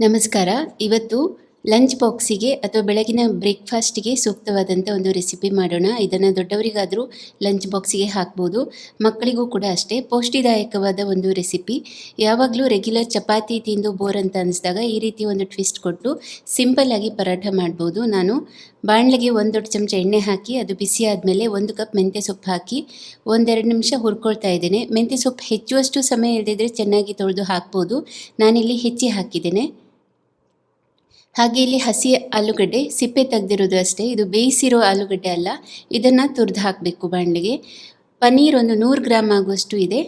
ನಮಸ್ಕಾರ. ಇವತ್ತು ಲಂಚ್ ಬಾಕ್ಸಿಗೆ ಅಥವಾ ಬೆಳಗಿನ ಬ್ರೇಕ್ಫಾಸ್ಟಿಗೆ ಸೂಕ್ತವಾದಂಥ ಒಂದು ರೆಸಿಪಿ ಮಾಡೋಣ. ಇದನ್ನು ದೊಡ್ಡವರಿಗಾದರೂ ಲಂಚ್ ಬಾಕ್ಸಿಗೆ ಹಾಕ್ಬೋದು. ಮಕ್ಕಳಿಗೂ ಕೂಡ ಅಷ್ಟೇ. ಪೌಷ್ಟಿದಾಯಕವಾದ ಒಂದು ರೆಸಿಪಿ. ಯಾವಾಗಲೂ ರೆಗ್ಯುಲರ್ ಚಪಾತಿ ತಿಂದು ಬೋರ್ ಅಂತ ಅನಿಸಿದಾಗ ಈ ರೀತಿ ಒಂದು ಟ್ವಿಸ್ಟ್ ಕೊಟ್ಟು ಸಿಂಪಲ್ಲಾಗಿ ಪರಾಠ ಮಾಡ್ಬೋದು. ನಾನು ಬಾಣಲೆಗೆ ಒಂದು ದೊಡ್ಡ ಚಮಚ ಎಣ್ಣೆ ಹಾಕಿ, ಅದು ಬಿಸಿ ಆದಮೇಲೆ ಒಂದು ಕಪ್ ಮೆಂತ್ಯ ಸೊಪ್ಪು ಹಾಕಿ, ಒಂದೆರಡು ನಿಮಿಷ ಹುರ್ಕೊಳ್ತಾ ಇದ್ದೇನೆ. ಮೆಂತ್ಯ ಸೊಪ್ಪು ಹೆಚ್ಚುವಷ್ಟು ಸಮಯ ಇಲ್ಲದಿದ್ದರೆ ಚೆನ್ನಾಗಿ ತೊಳೆದು ಹಾಕ್ಬೋದು. ನಾನಿಲ್ಲಿ ಹೆಚ್ಚಿ ಹಾಕಿದ್ದೇನೆ. ಹಾಗೆ ಇಲ್ಲಿ ಹಸಿ ಆಲೂಗಡ್ಡೆ ಸಿಪ್ಪೆ ತೆಗೆದಿರೋದು ಅಷ್ಟೇ ಇದು ಬೇಯಿಸಿರೋ ಆಲೂಗಡ್ಡೆ ಅಲ್ಲ. ಇದನ್ನು ತುರಿದು ಹಾಕಬೇಕು ಬಾಣಲೆಗೆ. ಪನ್ನೀರ್ ಒಂದು ನೂರು ಗ್ರಾಮ್ ಆಗುವಷ್ಟು ಇದೆ.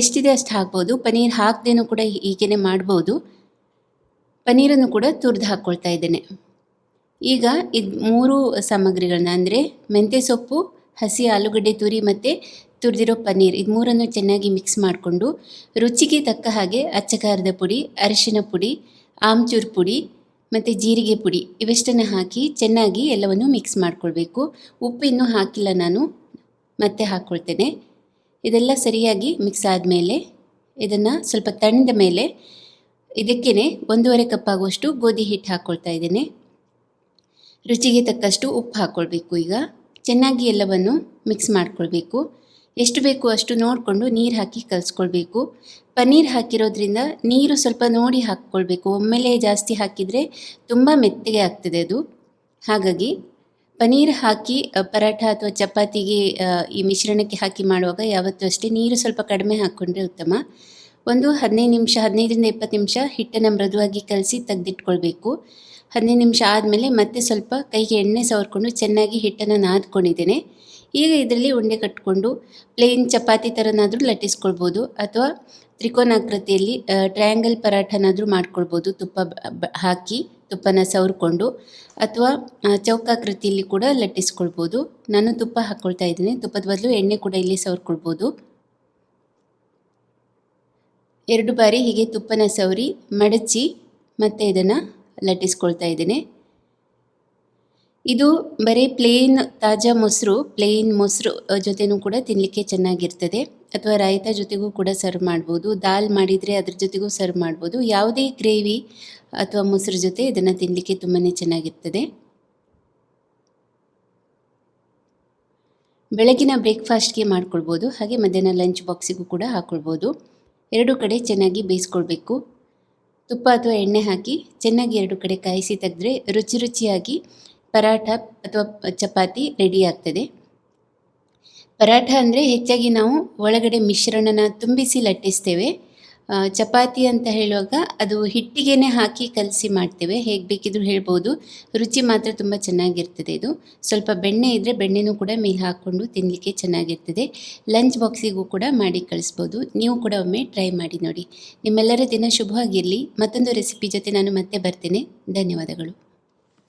ಎಷ್ಟಿದೆ ಅಷ್ಟು ಹಾಕ್ಬೋದು. ಪನ್ನೀರ್ ಹಾಕ್ದೇನೂ ಕೂಡ ಹೀಗೇ ಮಾಡ್ಬೋದು. ಪನ್ನೀರನ್ನು ಕೂಡ ತುರಿದು ಹಾಕ್ಕೊಳ್ತಾ ಇದ್ದೇನೆ. ಈಗ ಇದು ಮೂರು ಸಾಮಗ್ರಿಗಳನ್ನ, ಅಂದರೆ ಮೆಂತ್ಯ ಸೊಪ್ಪು, ಹಸಿ ಆಲೂಗಡ್ಡೆ ತುರಿ ಮತ್ತು ತುರಿದಿರೋ ಪನ್ನೀರ್, ಇದು ಮೂರನ್ನು ಚೆನ್ನಾಗಿ ಮಿಕ್ಸ್ ಮಾಡಿಕೊಂಡು ರುಚಿಗೆ ತಕ್ಕ ಹಾಗೆ ಅಚ್ಚಕಾರದ ಪುಡಿ, ಅರಿಶಿನ ಪುಡಿ, ಆಮ್ಚೂರ್ ಪುಡಿ ಮತ್ತು ಜೀರಿಗೆ ಪುಡಿ ಇವೆಷ್ಟನ್ನು ಹಾಕಿ ಚೆನ್ನಾಗಿ ಎಲ್ಲವನ್ನು ಮಿಕ್ಸ್ ಮಾಡ್ಕೊಳ್ಬೇಕು. ಉಪ್ಪು ಇನ್ನೂ ಹಾಕಿಲ್ಲ ನಾನು, ಮತ್ತೆ ಹಾಕ್ಕೊಳ್ತೇನೆ ಇದೆಲ್ಲ ಸರಿಯಾಗಿ ಮಿಕ್ಸ್ ಆದಮೇಲೆ ಇದನ್ನು ಸ್ವಲ್ಪ ತಣ್ಣದ ಮೇಲೆ ಇದಕ್ಕೇ ಒಂದೂವರೆ ಕಪ್ ಆಗುವಷ್ಟು ಗೋಧಿ ಹಿಟ್ಟು ಹಾಕ್ಕೊಳ್ತಾ ಇದ್ದೇನೆ. ರುಚಿಗೆ ತಕ್ಕಷ್ಟು ಉಪ್ಪು ಹಾಕ್ಕೊಳ್ಬೇಕು ಈಗ. ಚೆನ್ನಾಗಿ ಎಲ್ಲವನ್ನು ಮಿಕ್ಸ್ ಮಾಡ್ಕೊಳ್ಬೇಕು. ಎಷ್ಟು ಬೇಕು ಅಷ್ಟು ನೋಡಿಕೊಂಡು ನೀರು ಹಾಕಿ ಕಲಿಸ್ಕೊಳ್ಬೇಕು. ಪನ್ನೀರ್ ಹಾಕಿರೋದ್ರಿಂದ ನೀರು ಸ್ವಲ್ಪ ನೋಡಿ ಹಾಕ್ಕೊಳ್ಬೇಕು. ಒಮ್ಮೆಲೆ ಜಾಸ್ತಿ ಹಾಕಿದರೆ ತುಂಬ ಮೆತ್ತಗೆ ಆಗ್ತದೆ ಅದು. ಹಾಗಾಗಿ ಪನ್ನೀರ್ ಹಾಕಿ ಪರಾಠ ಅಥವಾ ಚಪಾತಿಗೆ ಈ ಮಿಶ್ರಣಕ್ಕೆ ಹಾಕಿ ಮಾಡುವಾಗ ಯಾವತ್ತೂ ಅಷ್ಟೇ ನೀರು ಸ್ವಲ್ಪ ಕಡಿಮೆ ಹಾಕ್ಕೊಂಡ್ರೆ ಉತ್ತಮ. ಒಂದು ಹದಿನೈದು ನಿಮಿಷ ಹದಿನೈದರಿಂದ ಇಪ್ಪತ್ತು ನಿಮಿಷ ಹಿಟ್ಟನ್ನು ಮೃದುವಾಗಿ ಕಲಸಿ ತೆಗೆದಿಟ್ಕೊಳ್ಬೇಕು. ಹದಿನೈದು ನಿಮಿಷ ಆದಮೇಲೆ ಮತ್ತೆ ಸ್ವಲ್ಪ ಕೈಗೆ ಎಣ್ಣೆ ಸವರ್ಕೊಂಡು ಚೆನ್ನಾಗಿ ಹಿಟ್ಟನ್ನು ನಾದ್ಕೊಂಡಿದ್ದೇನೆ. ಈಗ ಇದರಲ್ಲಿ ಉಂಡೆ ಕಟ್ಕೊಂಡು ಪ್ಲೇನ್ ಚಪಾತಿ ಥರನಾದರೂ ಲಟ್ಟಿಸ್ಕೊಳ್ಬೋದು ಅಥವಾ ತ್ರಿಕೋನಾಕೃತಿಯಲ್ಲಿ ಟ್ರಯಾಂಗಲ್ ಪರಾಠನಾದರೂ ಮಾಡ್ಕೊಳ್ಬೋದು ತುಪ್ಪ ಹಾಕಿ ತುಪ್ಪನ ಸವರ್ಕೊಂಡು ಅಥವಾ ಚೌಕಾಕೃತಿಯಲ್ಲಿ ಕೂಡ ಲಟ್ಟಿಸ್ಕೊಳ್ಬೋದು. ನಾನು ತುಪ್ಪ ಹಾಕ್ಕೊಳ್ತಾ ಇದ್ದೀನಿ. ತುಪ್ಪದ ಬದಲು ಎಣ್ಣೆ ಕೂಡ ಇಲ್ಲಿ ಸವರ್ಕೊಳ್ಬೋದು. ಎರಡು ಬಾರಿ ಹೀಗೆ ತುಪ್ಪನ ಸವರಿ ಮಡಚಿ ಮತ್ತೆ ಇದನ್ನು ಲಟ್ಟಿಸ್ಕೊಳ್ತಾ ಇದ್ದೇನೆ. ಇದು ಬರೀ ಪ್ಲೇನ್ ತಾಜಾ ಮೊಸರು ಪ್ಲೇನ್ ಮೊಸರು ಜೊತೆನೂ ಕೂಡ ತಿನ್ನಲಿಕ್ಕೆ ಚೆನ್ನಾಗಿರ್ತದೆ. ಅಥವಾ ರಾಯ್ತ ಜೊತೆಗೂ ಕೂಡ ಸರ್ವ್ ಮಾಡ್ಬೋದು. ದಾಲ್ ಮಾಡಿದರೆ ಅದ್ರ ಜೊತೆಗೂ ಸರ್ವ್ ಮಾಡ್ಬೋದು. ಯಾವುದೇ ಗ್ರೇವಿ ಅಥವಾ ಮೊಸರು ಜೊತೆ ಇದನ್ನು ತಿನ್ನಲಿಕ್ಕೆ ತುಂಬಾ ಚೆನ್ನಾಗಿರ್ತದೆ. ಬೆಳಗಿನ ಬ್ರೇಕ್ಫಾಸ್ಟ್ಗೆ ಮಾಡ್ಕೊಳ್ಬೋದು. ಹಾಗೆ ಮಧ್ಯಾಹ್ನ ಲಂಚ್ ಬಾಕ್ಸಿಗೂ ಕೂಡ ಹಾಕ್ಕೊಳ್ಬೋದು ಎರಡು ಕಡೆ ಚೆನ್ನಾಗಿ ಬೇಯಿಸ್ಕೊಳ್ಬೇಕು. ತುಪ್ಪ ಅಥವಾ ಎಣ್ಣೆ ಹಾಕಿ ಚೆನ್ನಾಗಿ ಎರಡು ಕಡೆ ಕಾಯಿಸಿ ತೆಗೆದ್ರೆ ರುಚಿ ರುಚಿಯಾಗಿ ಪರಾಠ ಅಥವಾ ಚಪಾತಿ ರೆಡಿ ಆಗ್ತದೆ. ಪರಾಠ ಅಂದರೆ ಹೆಚ್ಚಾಗಿ ನಾವು ಒಳಗಡೆ ಮಿಶ್ರಣನ ತುಂಬಿಸಿ ಲಟ್ಟಿಸ್ತೇವೆ. ಚಪಾತಿ ಅಂತ ಹೇಳುವಾಗ ಅದು ಹಿಟ್ಟಿಗೆನೆ ಹಾಕಿ ಕಲಸಿ ಮಾಡ್ತೇವೆ. ಹೇಗೆ ಬೇಕಿದ್ರೂ ಹೇಳ್ಬೋದು. ರುಚಿ ಮಾತ್ರ ತುಂಬ ಚೆನ್ನಾಗಿರ್ತದೆ ಇದು. ಸ್ವಲ್ಪ ಬೆಣ್ಣೆ ಇದ್ದರೆ ಬೆಣ್ಣೆನೂ ಕೂಡ ಮೇಲೆ ಹಾಕ್ಕೊಂಡು ತಿನ್ನಲಿಕ್ಕೆ ಚೆನ್ನಾಗಿರ್ತದೆ. ಲಂಚ್ ಬಾಕ್ಸಿಗೂ ಕೂಡ ಮಾಡಿ ಕಳಿಸ್ಬೋದು. ನೀವು ಕೂಡ ಒಮ್ಮೆ ಟ್ರೈ ಮಾಡಿ ನೋಡಿ. ನಿಮ್ಮೆಲ್ಲರ ದಿನ ಶುಭವಾಗಿರಲಿ. ಮತ್ತೊಂದು ರೆಸಿಪಿ ಜೊತೆ ನಾನು ಮತ್ತೆ ಬರ್ತೇನೆ. ಧನ್ಯವಾದಗಳು.